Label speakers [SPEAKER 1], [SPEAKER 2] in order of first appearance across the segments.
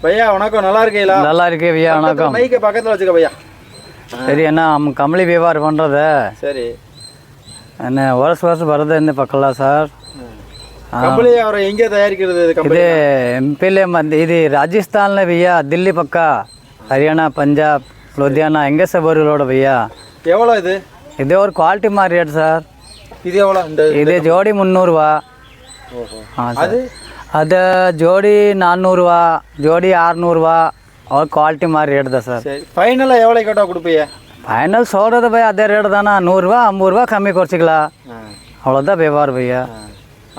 [SPEAKER 1] பையா வணக்கம். நல்லா இருக்கீங்களா?
[SPEAKER 2] நல்லா இருக்கு ஐயா வணக்கம்.
[SPEAKER 1] மைக்க பக்கத்துல வச்சுக்க பையா.
[SPEAKER 2] சரி என்ன கமலி வியாபார் பண்றது?
[SPEAKER 1] சரி.
[SPEAKER 2] என்ன வருஷம் வருஷம் வரது இந்த பக்கம்லாம் சார்.
[SPEAKER 1] கம்பளி அவரை எங்கே தயாரிக்கிறது இது எம்பிலே
[SPEAKER 2] இது ராஜஸ்தான்ல பையா தில்லி பக்கா ஹரியானா பஞ்சாப் லுதியானா எங்கே சார் வருவலோட பையா?
[SPEAKER 1] எவ்வளோ இது?
[SPEAKER 2] இது ஒரு குவாலிட்டி மாதிரி ரேட் சார்.
[SPEAKER 1] இது எவ்வளோ?
[SPEAKER 2] இது
[SPEAKER 1] ஜோடி
[SPEAKER 2] முந்நூறுவா.
[SPEAKER 1] அது?
[SPEAKER 2] அது ஜோடி நானூறுரூவா ஜோடி ஆறுநூறுவா. ஒரு குவாலிட்டி மாதிரி ரேட் தான் சார்.
[SPEAKER 1] சரி ஃபைனலாக எவ்வளோ கேட்டால் கொடுப்பீங்க?
[SPEAKER 2] ஃபைனல் சொல்கிறது போய் அதே ரேட்டு தானே? நூறுரூவா ஐம்பது ரூபா கம்மி குறைச்சிக்கலாம். அவ்வளோதான் வியாபாரம் பையா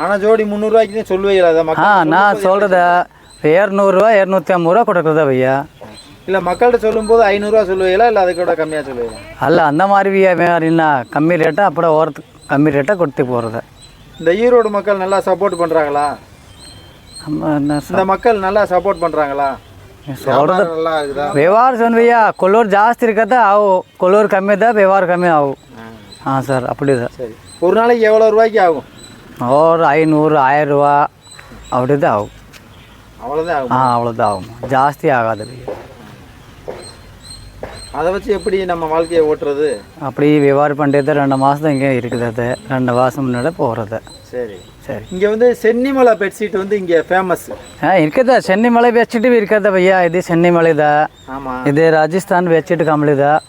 [SPEAKER 1] ஆனால் ஜோடி முந்நூறுரூவாய்க்கு சொல்லுவீங்களா?
[SPEAKER 2] ஆ நான் சொல்கிறத இரநூறுவா இரநூத்தி ஐம்பது ரூபா கொடுக்குறதா பையா
[SPEAKER 1] இல்லை மக்கள்கிட்ட சொல்லும்போது ஐநூறுரூவா சொல்லுவீங்களா? இல்லை அதுக்கூட கம்மியாக சொல்லுவீங்களா?
[SPEAKER 2] அல்ல அந்த மாதிரி இல்லைண்ணா கம்மி ரேட்டாக அப்புறம் ஓரத்துக்கு கம்மி ரேட்டாக கொடுத்து போகிறத
[SPEAKER 1] இந்த ஈரோடு மக்கள் நல்லா சப்போர்ட்
[SPEAKER 2] பண்ணுறாங்களா
[SPEAKER 1] இந்த மக்கள் நல்லா சப்போர்ட் பண்றாங்களா
[SPEAKER 2] சொல்கிறது
[SPEAKER 1] நல்லா இருக்குதா
[SPEAKER 2] ವ್ಯವಹಾರ ಸೊನ್ವಿಯ ಕೊಲ್ಲೂರು ಜಾಸ್ತಿ ಇರ್ಕತ್ತ ಅವು ಕೊಲ್ಲೂರು ಕಮ್ಮಿ ಇದ್ದ ವ್ಯವಹಾರ ಕಮ್ಮಿ ಅವು ಹಾಂ ಸರ್ அப்படிதா
[SPEAKER 1] சரி ஒரு நாளைக்கு எவ்வளோ ரூபாய்க்கு ஆகும்
[SPEAKER 2] ஒரு ஐநூறு ஆயிரம் ரூபா அப்படிதான் ஆகும்
[SPEAKER 1] அவ்வளோதான் ஆகும்
[SPEAKER 2] ஆ அவ்வளோதான் ஆகும் ஜாஸ்தி ஆகாது
[SPEAKER 1] அதை வச்சு எப்படி நம்ம வாழ்க்கையை ஓட்டுறது?
[SPEAKER 2] அப்படி விவார் பண்ணுறது ரெண்டு மாதம் இங்கே இருக்குது அது. ரெண்டு மாதம் முன்னாடி போகிறது
[SPEAKER 1] சரி.
[SPEAKER 2] சரி.
[SPEAKER 1] இங்கே வந்து சென்னிமலை பெட்ஷீட் வந்து இங்கே ஃபேமஸ்
[SPEAKER 2] ஆ இருக்குதா. சென்னிமலை பெட்ஷீட்டு இருக்காது ஐயா இது சென்னிமலை தான் ஆமாம்
[SPEAKER 1] இது
[SPEAKER 2] ராஜஸ்தான் பெட்ஷீட் கம்பளி தான்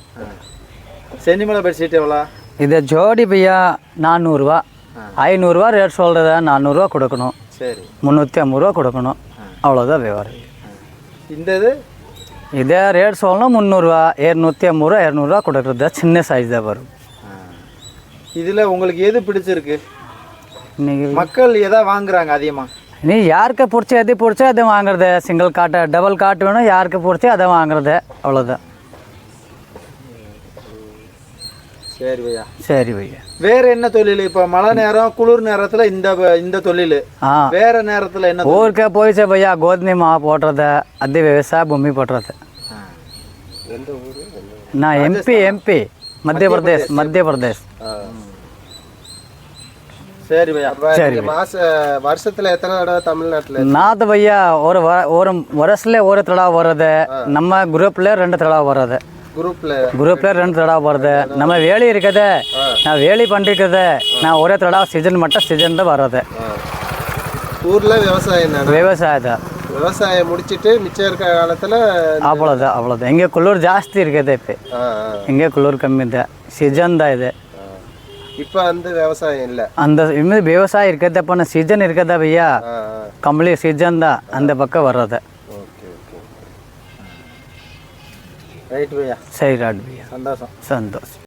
[SPEAKER 1] சென்னிமலை பெட்ஷீட் எவ்வளோ?
[SPEAKER 2] இது ஜோடி பையா நானூறுரூவா ஐநூறுரூவா ரேட் சொல்கிறத நானூறுரூவா கொடுக்கணும்.
[SPEAKER 1] சரி.
[SPEAKER 2] முந்நூற்றி ஐம்பது ரூபா கொடுக்கணும். அவ்வளோதான் விவரம்
[SPEAKER 1] இந்த இது?
[SPEAKER 2] இதே ரேட் சொல்லணும் முந்நூறுரூவா இரநூத்தி ஐம்பது ரூபா இரநூறுவா கொடுக்குறது சின்ன சைஸ் தான் வரும்.
[SPEAKER 1] இதுல உங்களுக்கு எது பிடிச்சிருக்கு?
[SPEAKER 2] இன்னைக்கு
[SPEAKER 1] மக்கள் எதை வாங்குறாங்க அதிகமா?
[SPEAKER 2] நீ யாருக்கு பிடிச்சி எது பிடிச்சோ அதை வாங்குறது. சிங்கிள் காட்டு டபுள் காட்டு வேணும் யாருக்கு பிடிச்சி அதை வாங்குறது. அவ்வளோதான்
[SPEAKER 1] சரி பையா. வேற என்ன தொழில்? இப்ப மழை நேரம் குளிர் நேரத்துல இந்த இந்த தொழில். வேற நேரத்துல என்ன
[SPEAKER 2] ஊருக்கே போயிடுச்சு பையா கோதுமை மாவு போடுறது அது விவசாய பூமி போடுறது. நான் எம்பி எம்பி மத்திய பிரதேஷ் மத்திய பிரதேஷ்.
[SPEAKER 1] சரி பையா.
[SPEAKER 3] வருஷத்துல எத்தனை தடவை தமிழ்நாட்டுல
[SPEAKER 2] நாத்து பையா ஒரு ஒரு வருஷத்துல ஒரு தடவை வர்றது நம்ம குரூப்ல ரெண்டு தடவை வர்றது.
[SPEAKER 3] குரூப்ல
[SPEAKER 2] குரூப்ல ரெண்டு தடவை போகிறது நம்ம வேலி இருக்குது நான் வேலி பண்ணிருக்கிறது நான் ஒரே தடவை சீசன் மட்டும் சீசன் தான் வர்றது.
[SPEAKER 3] ஊரில் விவசாயம் தான்.
[SPEAKER 2] விவசாயத்தை
[SPEAKER 3] விவசாயம் முடிச்சிட்டு மிச்சம் இருக்க காலத்தில்
[SPEAKER 2] அவ்வளோதான் அவ்வளோதான் இங்கே குளிர் ஜாஸ்தி இருக்குது இப்போ. இங்கே குளிர் கம்மி தான். சீசன் தான் இது.
[SPEAKER 3] இப்போ அந்த விவசாயம் இல்லை?
[SPEAKER 2] அந்த இனிமேல் விவசாயம் இருக்கிறத இப்போ சீசன்
[SPEAKER 3] இருக்கிறதா ஐயா
[SPEAKER 2] கம்பளி சீசன் தான். அந்த பக்கம் வர்றது.
[SPEAKER 1] ரைட் பையா.
[SPEAKER 2] சரி ராட் பையா.
[SPEAKER 1] சந்தோஷம்.
[SPEAKER 2] சந்தோஷம்.